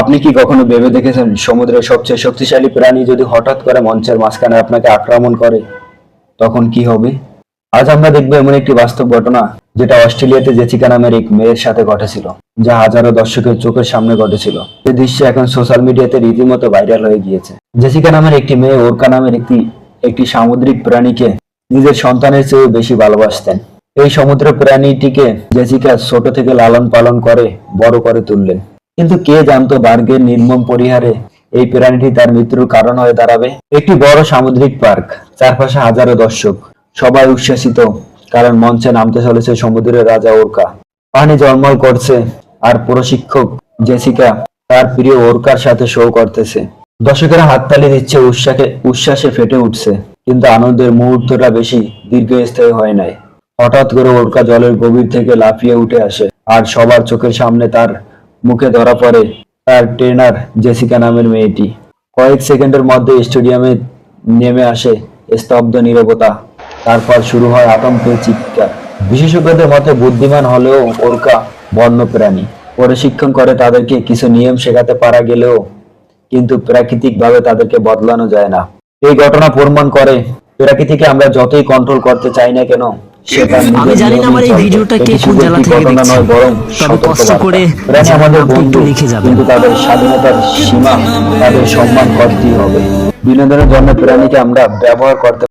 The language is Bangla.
আপনি কি কখনো ভেবে দেখেছেন সমুদ্রের সবচেয়ে শক্তিশালী প্রাণী যদি হঠাৎ করে মঞ্চের মাঝখানে আপনাকে আক্রমণ করে, তখন কি হবে? আজ আমরা দেখব এমন একটি বাস্তব ঘটনা যেটা অস্ট্রেলিয়াতে জেসিকা নামের এক মেয়ের সাথে ঘটেছিল, যা হাজারো দর্শকের চোখের সামনে ঘটেছিল। এই দৃশ্য এখন সোশ্যাল মিডিয়াতে রীতিমতো ভাইরাল হয়ে গিয়েছে। জেসিকা নামের একটি মেয়ে ওরকা নামের একটি একটি সামুদ্রিক প্রাণীকে নিজের সন্তানের চেয়ে বেশি ভালোবাসতেন। এই সমুদ্র প্রাণীটিকে জেসিকা ছোট থেকে লালন পালন করে বড় করে তুললেন। কিন্তু কে জানতো বার্গের নির্মম পরিহারে এই প্রাণীটি তার মৃত্যুর কারণ হয়ে দাঁড়াবে? একটি বড় সামুদ্রিক পার্ক, চারপাশে হাজারো দর্শক। সবাই উচ্ছ্বাসিত, কারণ মঞ্চে নামতে চলেছে সমুদ্রের রাজা ওরকা। পানি জলমল করছে, আর প্রশিক্ষক জেসিকা তার প্রিয় ওরকার সাথে শো করতেছে। দর্শকেরা হাততালি দিচ্ছে উৎসাহে উচ্ছ্বাসে ফেটে উঠছে, কিন্তু আনন্দের মুহূর্তটা বেশি দীর্ঘস্থায়ী হয় নাই। হঠাৎ করে ওরকা জলের গভীর থেকে লাফিয়ে উঠে আসে, আর সবার চোখের সামনে তার মুখে ধরা পড়ে তার ট্রেনার জেসিকা নামের মেয়েটি। কয়েক সেকেন্ডের মধ্যে স্টেডিয়ামে নেমে আসে স্তব্ধ নীরবতা। তারপর শুরু হয় আতঙ্কের চিৎকার। বিশেষজ্ঞদের মতে বুদ্ধিমান হলেও ওরকা বন্যপ্রাণী প্রশিক্ষণ করে তাদেরকে কিছু নিয়ম শেখাতে পারা গেলেও কিন্তু প্রাকৃতিকভাবে তাদেরকে বদলানো যায় না। এই ঘটনা প্রমাণ করে, প্রাকৃতিকে আমরা যতই কন্ট্রোল করতে চাই না কেন আমি জানি না আমার এই ভিডিওটা কে কোন জেলা থেকে দেখছে। তবে কষ্ট করে আমাদের বন্ধু লিখে যাবে কিন্তু তাদের স্বাধীনতার সীমা তাদের সম্মান করতেই হবে। বিনোদনের জন্য প্রাণীকে আমরা ব্যবহার করতে